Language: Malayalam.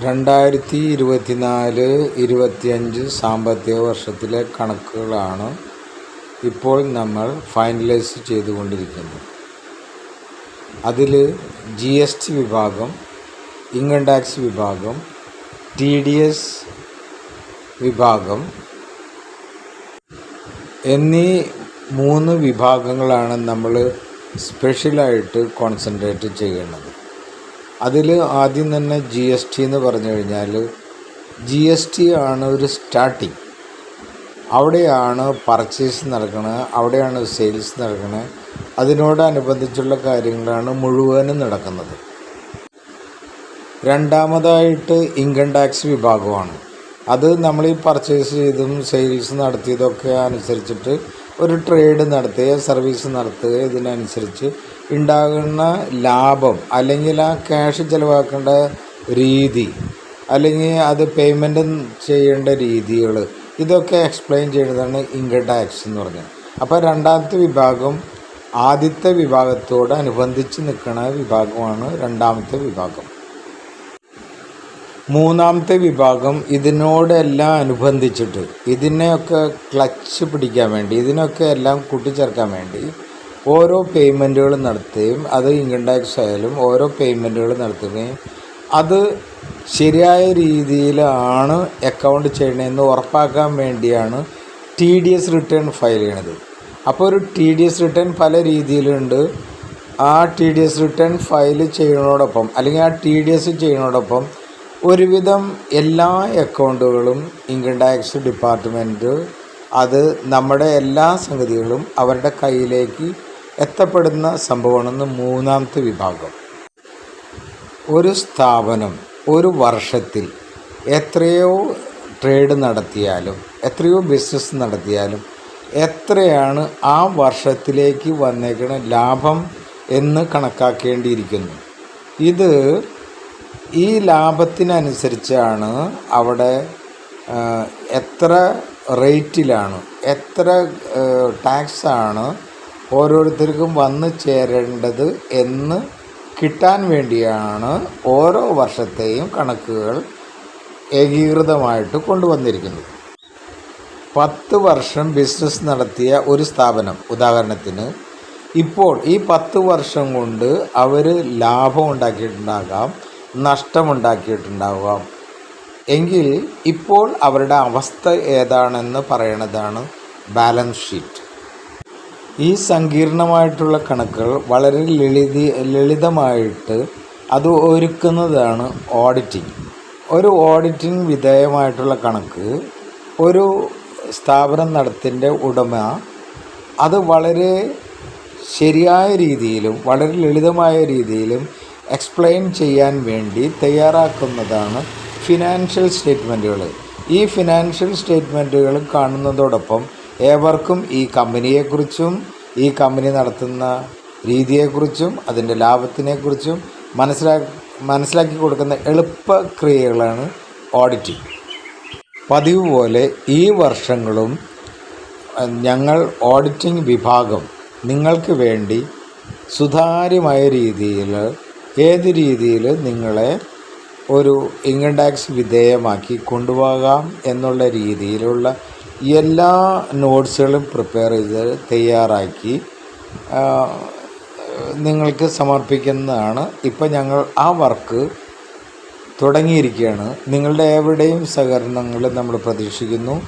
രണ്ടായിരത്തി ഇരുപത്തിനാല് ഇരുപത്തിയഞ്ച് സാമ്പത്തിക വർഷത്തിലെ കണക്കുകളാണ് ഇപ്പോൾ നമ്മൾ ഫൈനലൈസ് ചെയ്തുകൊണ്ടിരിക്കുന്നത്. അതിൽ ജി എസ് ടി വിഭാഗം ഇൻകം ടാക്സ് വിഭാഗം ടി ഡി എസ് വിഭാഗം എന്നീ മൂന്ന് വിഭാഗങ്ങളാണ് നമ്മൾ സ്പെഷ്യലായിട്ട് കോൺസെൻട്രേറ്റ് ചെയ്യുന്നത് അതിൽ ആദ്യം തന്നെ ജി എസ് ടി എന്ന് പറഞ്ഞു കഴിഞ്ഞാൽ ജി എസ് ടി ആണ് ഒരു സ്റ്റാർട്ടിങ് അവിടെയാണ് പർച്ചേസ് നടക്കുന്നത് അവിടെയാണ് സെയിൽസ് നടക്കുന്നത് അതിനോടനുബന്ധിച്ചുള്ള കാര്യങ്ങളാണ് മുഴുവനും നടക്കുന്നത്. രണ്ടാമതായിട്ട് ഇൻകം ടാക്സ് വിഭാഗമാണ്. അത് നമ്മൾ ഈ പർച്ചേസ് ചെയ്തും സെയിൽസ് നടത്തിയതൊക്കെ അനുസരിച്ചിട്ട് ഒരു ട്രേഡ് നടത്തുക സർവീസ് നടത്തുക ഇതിനനുസരിച്ച് ഉണ്ടാകുന്ന ലാഭം അല്ലെങ്കിൽ ആ ക്യാഷ് ചിലവാക്കേണ്ട രീതി അല്ലെങ്കിൽ അത് പേയ്മെന്റ് ചെയ്യേണ്ട രീതികൾ ഇതൊക്കെ എക്സ്പ്ലെയിൻ ചെയ്യുന്നതാണ് ഇൻകം ടാക്സ് എന്ന് പറഞ്ഞത്. അപ്പോൾ രണ്ടാമത്തെ വിഭാഗം ആദ്യത്തെ വിഭാഗത്തോട് അനുബന്ധിച്ച് നിൽക്കുന്ന വിഭാഗമാണ് രണ്ടാമത്തെ വിഭാഗം. മൂന്നാമത്തെ വിഭാഗം ഇതിനോടെല്ലാം അനുബന്ധിച്ചിട്ട് ഇതിനെയൊക്കെ ക്ലച്ച് പിടിക്കാൻ വേണ്ടി ഇതിനൊക്കെ എല്ലാം കൂട്ടിച്ചേർക്കാൻ വേണ്ടി ഓരോ പേയ്മെന്റുകൾ നടത്തുകയും അത് ഇൻകം ടാക്സ് ആയാലും ഓരോ പേയ്മെന്റുകൾ നടത്തുകയും അത് ശരിയായ രീതിയിലാണ് അക്കൗണ്ട് ചെയ്യണമെന്ന് ഉറപ്പാക്കാൻ വേണ്ടിയാണ് T D S return file ചെയ്യണത്. അപ്പോൾ ഒരു ടി ഡി എസ് റിട്ടേൺ പല രീതിയിലുണ്ട്. ആ T D S return file ചെയ്യുന്നതോടൊപ്പം അല്ലെങ്കിൽ ആ ടി ഡി എസ് ചെയ്യുന്നതോടൊപ്പം ഒരുവിധം എല്ലാ അക്കൗണ്ടുകളും ഇൻകം ടാക്സ് ഡിപ്പാർട്ട്മെന്റ് അത് നമ്മുടെ എല്ലാ സംഗതികളും അവരുടെ കയ്യിലേക്ക് എത്തപ്പെടുന്ന സംഭവമാണെന്ന് മൂന്നാമത്തെ വിഭാഗം. ഒരു സ്ഥാപനം ഒരു വർഷത്തിൽ എത്രയോ ട്രേഡ് നടത്തിയാലും എത്രയോ ബിസിനസ് നടത്തിയാലും എത്രയാണ് ആ വർഷത്തിലേക്ക് വന്നേക്കുന്ന ലാഭം എന്ന് കണക്കാക്കേണ്ടിയിരിക്കുന്നു. ഇത് ഈ ലാഭത്തിനനുസരിച്ചാണ് അവിടെ എത്ര റേറ്റിലാണ് എത്ര ടാക്സാണ് ഓരോരുത്തർക്കും വന്നു ചേരേണ്ടത് എന്ന് കിട്ടാൻ വേണ്ടിയാണ് ഓരോ വർഷത്തെയും കണക്കുകൾ ഏകീകൃതമായിട്ട് കൊണ്ടുവന്നിരിക്കുന്നത്. പത്ത് വർഷം ബിസിനസ് നടത്തിയ ഒരു സ്ഥാപനം ഉദാഹരണത്തിന് ഇപ്പോൾ ഈ പത്ത് വർഷം കൊണ്ട് അവർ ലാഭം ഉണ്ടാക്കിയിട്ടുണ്ടാകാം. നഷ്ടമുണ്ടാക്കിയിട്ടുണ്ടാകാം എങ്കിൽ ഇപ്പോൾ അവരുടെ അവസ്ഥ ഏതാണെന്ന് പറയണതാണ് ബാലൻസ് ഷീറ്റ് ഈ സങ്കീർണമായിട്ടുള്ള കണക്കുകൾ വളരെ ലളിത ലളിതമായിട്ട് അത് ഒരുക്കുന്നതാണ് ഓഡിറ്റിംഗ് ഒരു ഓഡിറ്റിംഗ് വിധേയമായിട്ടുള്ള കണക്ക് ഒരു സ്ഥാപനം നടത്തിന്റെ ഉടമ അത് വളരെ ശരിയായ രീതിയിലും വളരെ ലളിതമായ രീതിയിലും എക്സ്പ്ലെയിൻ ചെയ്യാൻ വേണ്ടി തയ്യാറാക്കുന്നതാണ് ഫിനാൻഷ്യൽ സ്റ്റേറ്റ്മെന്റുകൾ. ഈ ഫിനാൻഷ്യൽ സ്റ്റേറ്റ്മെന്റുകൾ കാണുന്നതോടൊപ്പം ഏവർക്കും ഈ കമ്പനിയെക്കുറിച്ചും ഈ കമ്പനി നടത്തുന്ന രീതിയെക്കുറിച്ചും അതിന്റെ ലാഭത്തിനെക്കുറിച്ചും മനസ്സിലാ മനസ്സിലാക്കി കൊടുക്കുന്ന എളുപ്പക്രിയകളാണ് ഓഡിറ്റിംഗ്. പതിവ് പോലെ ഈ വർഷങ്ങളും ഞങ്ങൾ ഓഡിറ്റിംഗ് വിഭാഗം നിങ്ങൾക്ക് വേണ്ടി സുതാര്യമായ രീതിയിൽ ഏത് രീതിയിൽ നിങ്ങളെ ഒരു ഇൻകം ടാക്സ് വിധേയമാക്കി കൊണ്ടുപോകാം എന്നുള്ള രീതിയിലുള്ള എല്ലാ നോട്ട്സുകളും പ്രിപ്പയർ ചെയ്ത് തയ്യാറാക്കി നിങ്ങൾക്ക് സമർപ്പിക്കുന്നതാണ്. ഇപ്പം ഞങ്ങൾ ആ വർക്ക് തുടങ്ങിയിരിക്കുകയാണ്. നിങ്ങളുടെ എവിടെയും സഹകരണങ്ങൾ നമ്മൾ പ്രതീക്ഷിക്കുന്നു.